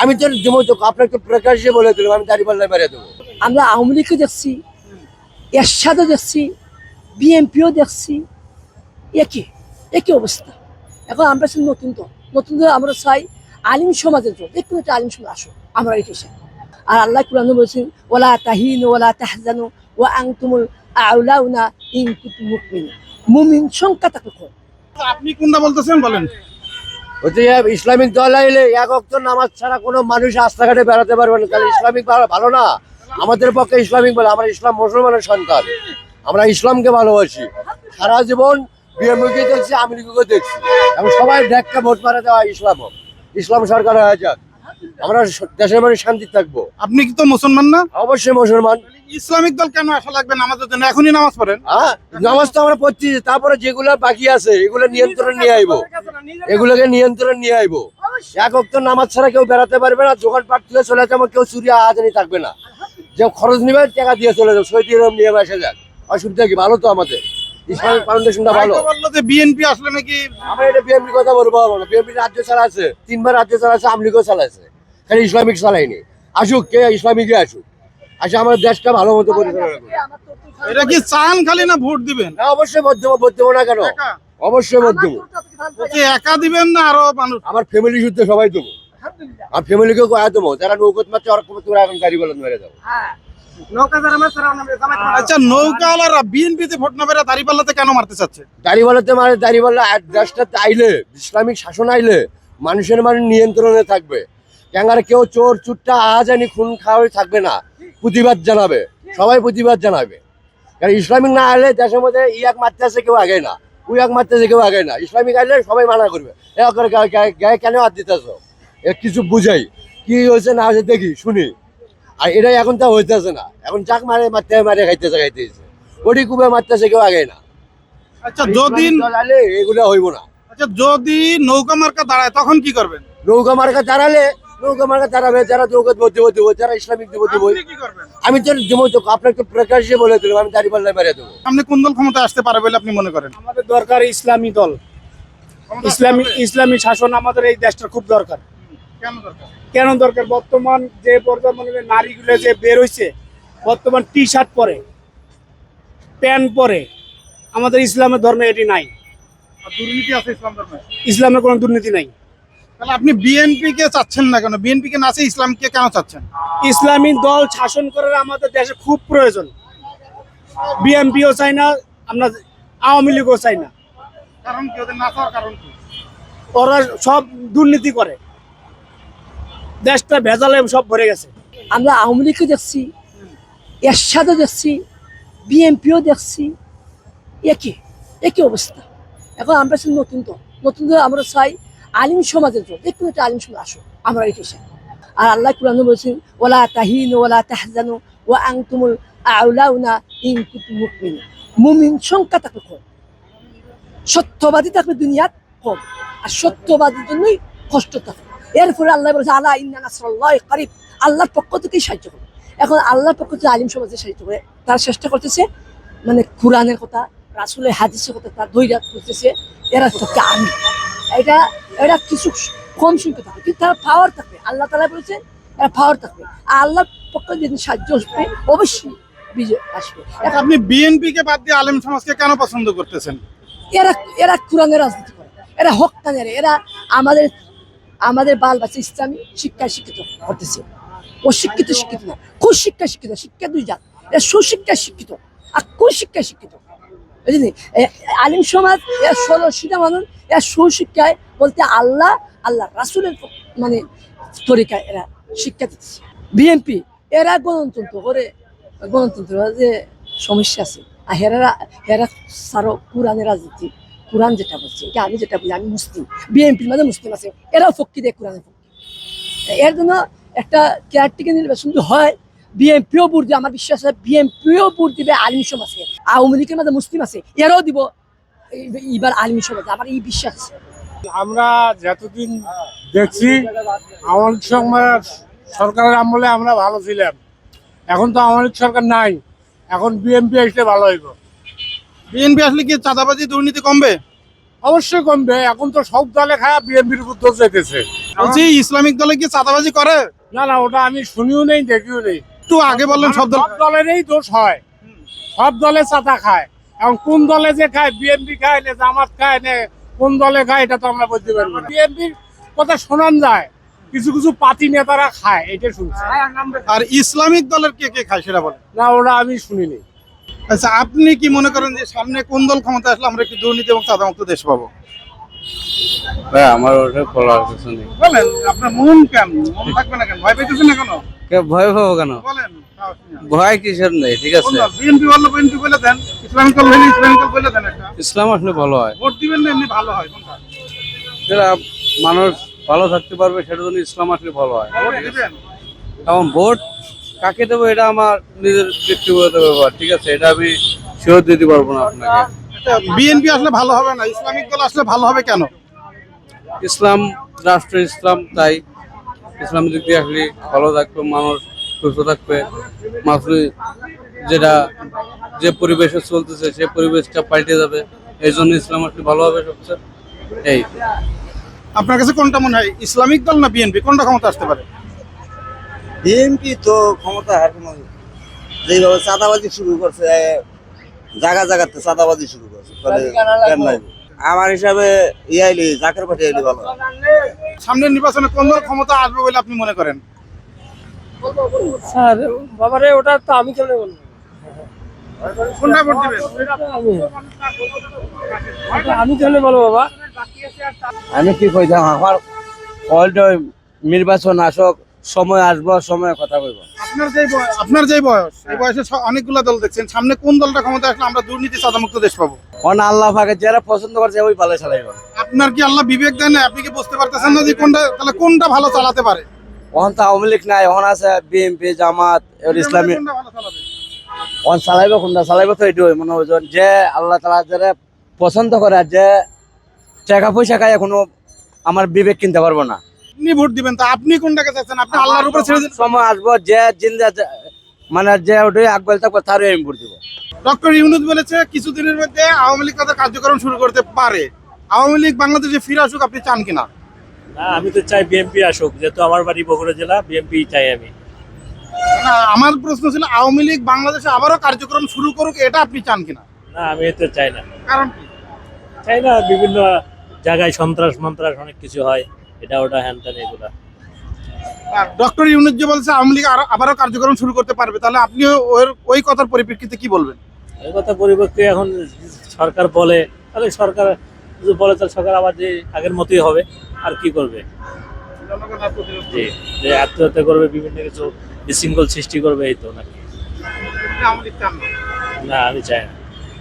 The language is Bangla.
আমি তো দেবো তো আপনাকে প্রকাশ্যে বলে দিলাম আমি দাড়ি পাল্লায় মেরে দেবো। আমরা আওয়ামী লীগকে দেখছি এরশাদও দেখছি বিএনপিও দেখছি। একই একই অবস্থা। এখন আমরা শুধু নতুন তো নতুন তো আমরা চাই আলিম সমাজের জন্য একটু একটা আলিম সমাজ আসো আমরা এটাই চাই। আর আল্লাহ কুরআন বলছেন ওলা তাহিন ওলা তাহজানু ও আংতুমুল আউলাউনা ইন মুমিন মুমিন সংখ্যা তাকে আপনি কোনটা বলতেছেন বলেন? হচ্ছে ইসলামিক দল আইলে এক অক্ত নামাজ ছাড়া কোনো মানুষ রাস্তাঘাটে বেড়াতে পারবে না। তাহলে ইসলামিক ভালো- না? আমাদের পক্ষে ইসলামিক বলে আমরা ইসলাম মুসলমানের সন্তান। আমরা ইসলামকে ভালোবাসি। সারা জীবন বিএমকে দেখছি আমেরিকাকে দেখছি। এবং সবাই দেখকে ভোট মারা দেওয়া ইসলাম। ইসলাম সরকার হয়ে যাক। আমরা দেশের মানুষ শান্তি থাকব। আপনি কি তো মুসলমান না? অবশ্যই মুসলমান। ইসলামিক দল কেন আসা লাগবে নামাজের জন্য? এখনই নামাজ পড়েন। হ্যাঁ নামাজ তো আমরা পড়ছি তারপরে যেগুলো বাকি আছে এগুলো নিয়ন্ত্রণ নিয়ে আইবো। এগুলোকে নিয়ন্ত্রণ নিয়ে আইবো। এক অক্ত নামাজ ছাড়া কেউ বেড়াতে পারবে না দোকান পাট থেকে চলে যাবে কেউ চুরি আহাজানি থাকবে না। যে খরচ নিবে টাকা দিয়ে চলে যাবে সৈতি এরকম নিয়ে এসে যাক। অসুবিধা কি? ভালো তো আমাদের। ইসলামিক ফাউন্ডেশনটা ভালো। যে বিএনপি আসলে নাকি আমরা এটা বিএনপি কথা বলব বিএনপি রাজ্য চালাচ্ছে তিনবার রাজ্য চালাচ্ছে আমলিগও চালাচ্ছে খালি ইসলামিক চালায়নি আসুক কে ইসলামিকে আসুক। আসে আমাদের দেশটা ভালো মতো পরিচালনা করুক এটা কি চান খালি না ভোট দিবেন? না অবশ্যই মধ্যম ভোট দেবো না কেন? অবশ্যই ভোট দেবো। একা দিবেন না আরও মানুষ? আমার ফ্যামিলি শুদ্ধ সবাই দেবো। আর ফ্যামিলিকেও কয়া দেবো যারা নৌকত মারছে তোরা এখন গাড়ি মেরে আচ্ছা নৌকাওয়ালারা বিএনপিতে ভোট না বেড়ে দাঁড়িপাল্লাতে কেন মারতে চাচ্ছে? মানে দেশটাতে আইলে ইসলামিক শাসন আইলে মানুষের মানে নিয়ন্ত্রণে থাকবে। ক্যাঙ্গার কেউ চোর চুট্টা আজানি খুন খাওয়াই থাকবে না। প্রতিবাদ জানাবে। সবাই প্রতিবাদ জানাবে। কারণ ইসলামিক না আইলে দেশের মধ্যে ইয়াক মারতে আছে কেউ আগে না। উইয়াক মারতে আছে কেউ আগে না। ইসলামিক আইলে সবাই মানা করবে। এ গায়ে- কেন হাত দিতেছ? এ কিছু বুঝাই। কি হয়েছে না হয়েছে দেখি শুনি। আর এটাই এখন তা হইতেছে না। এখন যাক মারে মারতে মারে খাইতেছে খাইতেছে। ওটি কুবে মারতেছে কেউ আগে না। আচ্ছা যদি এগুলো হইব না। আচ্ছা যদি নৌকা মার্কা দাঁড়ায় তখন কি করবেন? নৌকা মার্কা দাঁড়ালে নৌকা মার্কা দাঁড়াবে যারা নৌকা যারা ইসলামিক দেবো দেবো। আমি তো দেবো তো আপনাকে প্রকাশ্যে বলে দিলাম আমি দাড়ি পাল্লায় মেরে দেবো। আপনি কোন দল ক্ষমতা আসতে পারে বলে আপনি মনে করেন? আমাদের দরকার ইসলামী দল। ইসলামী ইসলামী শাসন আমাদের এই দেশটা খুব দরকার। কেন দরকার? কেন দরকার? বর্তমান যে বর্তমানে নারীগুলো যে বের হইছে বর্তমান টি শার্ট পরে প্যান্ট পরে আমাদের ইসলামের ধর্মে এটি নাই। দুর্নীতি আছে ইসলাম ধর্মে? ইসলামের কোনো দুর্নীতি নাই। তাহলে আপনি বিএনপি কে চাচ্ছেন না কেন? বিএনপি কে না আছে ইসলামকে কেন চাচ্ছেন? ইসলামী দল শাসন করার আমাদের দেশে খুব প্রয়োজন। বিএমপিও চাই না আমরা আওয়ামী লীগও চাই না। কারণ কি? ওদের না চাওয়ার কারণ কি? ওরা সব দুর্নীতি করে। দেশটা ভেজালে সব ভরে গেছে। আমরা আওয়ামী লীগকে দেখছি এরশাদও দেখছি বিএনপিও দেখছি। একই একই অবস্থা? এখন আমরা নতুন তো নতুন তো আমরা চাই আলিম সমাজের জন্য, একটু একটা আলিম সমাজ আসো আমরা এটাই চাই। আর আল্লাহ কুরআন বলছেন ওলা তাহিন ওলা তাহজানু ও আংতুমুল আউলাউনা ইন কুতুম মুমিন সংখ্যা থাকবে কম, সত্যবাদী থাকবে দুনিয়াত কম, আর সত্যবাদীর জন্যই কষ্ট থাকে এরপরে আল্লাহ বলছে আল্লাহ ইন্না নাসরাল্লাহ কারিব। আল্লাহর পক্ষ থেকেই সাহায্য করে এখন আল্লাহর পক্ষ থেকে আলিম সমাজে সাহায্য করে, তারা চেষ্টা করতেছে মানে কোরআনের কথা, রাসুলের হাদিসের কথা তার দৈরাত করতেছে এরা পক্ষে আমি এটা এটা কিছু কম সংখ্যা থাকবে কিন্তু তারা পাওয়ার থাকবে। আল্লাহ তালা বলেছে এরা পাওয়ার থাকবে। আর আল্লাহর পক্ষ যেদিন সাহায্য আসবে অবশ্যই বিজয় আসবে। আচ্ছা, আপনি বিএনপি কে বাদ দিয়ে আলেম সমাজকে কেন পছন্দ করতেছেন? এরা এরা কোরআনের রাজনীতি করে। এরা হক টানের এরা আমাদের আমাদের বাল বাচ্চা ইসলামী শিক্ষায় শিক্ষিত করতেছে। অশিক্ষিত শিক্ষিত না। কুশিক্ষায় শিক্ষিত শিক্ষা দুই জাত। এরা সুশিক্ষায় শিক্ষিত। আর কুশিক্ষায় শিক্ষিত। বুঝলি? আলিম সমাজ এর ষোলো সিটা মানুষ এর সুশিক্ষায় বলতে আল্লাহ আল্লাহ রাসুলের মানে তরিকায় এরা শিক্ষা দিচ্ছে। বিএনপি, এরা গণতন্ত্র করে, গণতন্ত্র যে সমস্যা আছে। আর হেরা হেরা সারো কোরআনের রাজনীতি। কোরআন যেটা বলছে, এটা আমি যেটা বলি, আমি মুসলিম। বিএনপির মধ্যে মুসলিম আছে, এরাও ফক্কি দেয় কোরআনের ফক্কি এর জন্য একটা কেয়ারটেকার নির্বাচন যদি হয়, বিএনপিও ভোট দিবে, আমার বিশ্বাস আছে বিএনপিও ভোট দিবে, আলিম সমাজকে আওয়ামী লীগের মধ্যে মুসলিম আছে, এরাও দিব। এই- এইবার আলিম সমাজ আমার এই বিশ্বাস আছে? আমরা যতদিন দেখছি আওয়ামী সরকার সরকারের আমলে আমরা ভালো ছিলাম। এখন তো আওয়ামী সরকার নাই। এখন বিএনপি আসলে ভালো হইব। বিএনপি আসলে কি চাঁদাবাজি দুর্নীতি কমবে? অবশ্যই কমবে। এখন তো সব দলে খায় বিএনপির উপর যেতেছে বলছি ইসলামিক দলে কি চাঁদাবাজি করে? না না ওটা আমি শুনিও নেই দেখিও নেই। একটু আগে বললেন সব দল সব দলেরই দোষ হয়। সব দলে চাঁদা খায়। এখন কোন দলে যে খায় বিএনপি খায় না জামাত খায় না কোন দলে খায় এটা তো আমরা বলতে পারব না। বিএনপির কথা শোনান যায় কিছু কিছু পাতি নেতারা খায় এটা শুনছি। আর ইসলামিক দলের কে কে খায় সেটা বলেন। না ওটা আমি শুনিনি। আচ্ছা আপনি কি মনে করেন যে সামনে কোন দল ক্ষমতা আসলে আমরা একটি দুর্নীতি এবং চাঁদামুক্ত দেশ পাবো? ভাই আমার ওটা বলার কিছু নেই। বলেন আপনার মন কেন মন থাকবে না কেন? ভয় পেতেছেন না কেন? কে ভয় পাবো কেন? বলেন ভয় কিসের নেই ঠিক আছে। বিএনপি বললে বিএনপি বলে দেন। দেন একটা? ইসলাম আসলে ভালো হয়। ভোট দিবেন না এমনি ভালো হয় কোনটা? সেটা মানুষ ভালো থাকতে পারবে সেটা জন্য ইসলাম আসলে ভালো হয়। ভোট দিবেন? এখন ভোট কাকে দেবো এটা আমার নিজের ব্যক্তিগত ব্যাপার ঠিক আছে? এটা আমি শিওর দিতে পারব না আপনাকে। বিএনপি আসলে ভালো হবে না ইসলামিক দল আসলে ভালো হবে কেন? ইসলাম রাষ্ট্র ইসলাম তাই। ইসলাম দিক দিয়ে আসলে ভালো থাকবে মানুষ সুস্থ থাকবে। মানুষ যেটা যে পরিবেশে চলতেছে সেই পরিবেশটা পাল্টে যাবে। এই জন্য ইসলাম আসলে ভালো হবে সবচেয়ে এই। আপনার কাছে কোনটা মনে হয় ইসলামিক দল না বিএনপি? কোনটা ক্ষমতা আসতে পারে? বিএনপি তো ক্ষমতা হার কোনো যেভাবে চাঁদাবাজি শুরু করছে জায়গা জায়গাতে চাঁদাবাজি শুরু করছে তাহলে কেন নাই? আমার হিসাবে ইয়াইলি জাকের পাটি আইলি ভালো। সামনের নির্বাচনে কোন দল ক্ষমতা আসবে বলে আপনি মনে করেন? স্যার বাবারে ওটা তো আমি কেমন বলব? কোনটা ভোট দিবেন? আমি আমি বলব বাবা। আমি কি কইতাম আমার অলটা নির্বাচন আসক সময় আসব সময় কথা কইব আপনার যে বয়স আপনার যে বয়স এই বয়সে স- অনেকগুলো দল দেখছেন সামনে কোন দলটা ক্ষমতা আসলে আমরা দুর্নীতি চাঁদামুক্ত দেশ পাবো? অন আল্লাহ পাকে যারা পছন্দ করছে ওই পালে চালাইব। আপনার কি আল্লাহ বিবেক দেন না আপনি কি বুঝতে পারতেছেন না যে কোনটা তাহলে কোনটা ভালো চালাতে পারে? অন তো আওয়ামী লীগ নাই অন আছে বিএনপি জামাত ইসলামী কোনটা ভালো চালাবে? অন চালাইব কোনটা চালাইব তো এটাই মনে হয় যে আল্লাহ তালা যারা পছন্দ করে যে টাকা পয়সা খায় কোনো আমার বিবেক কিনতে পারব না। আপনি ভোট দিবেন তা আপনি কোনটাকে চাচ্ছেন আপনি আল্লাহর উপর ছেড়ে দিন। সময় আসব যে জিন্দা মানে যে ওটাই আগ থাকব তারই আমি ভোট দিব। ডক্টর ইউনুস বলেছে কিছুদিনের মধ্যে আওয়ামী লীগ তাদের কার্যক্রম শুরু করতে পারে। আওয়ামী লীগ বাংলাদেশে ফিরে আসুক আপনি চান কিনা? আমি তো চাই বিএনপি আসুক যেহেতু আমার বাড়ি বগুড়া জেলা বিএনপি চাই আমি। আমার প্রশ্ন ছিল আওয়ামী লীগ বাংলাদেশে আবারও কার্যক্রম শুরু করুক এটা আপনি চান কিনা? না আমি তো চাই না। কারণ কি? চাই না বিভিন্ন জায়গায় সন্ত্রাস মন্ত্রাস অনেক কিছু হয় এটা ওটা হ্যান ত্যান এগুলা। ডক্টর ইউনুস যে বলছে আওয়ামী লীগ আবারও কার্যক্রম শুরু করতে পারবে তাহলে আপনি ওই কথার পরিপ্রেক্ষিতে কি বলবেন? এই কথা পরিবর্তে এখন সরকার বলে তাহলে সরকার যদি বলে তাহলে সরকার আবার যে আগের মতোই হবে আর কি করবে? যে যে আত্মহত্যা করবে বিভিন্ন কিছু বিশৃঙ্খল সৃষ্টি করবে এই তো নাকি। না আমি চাই না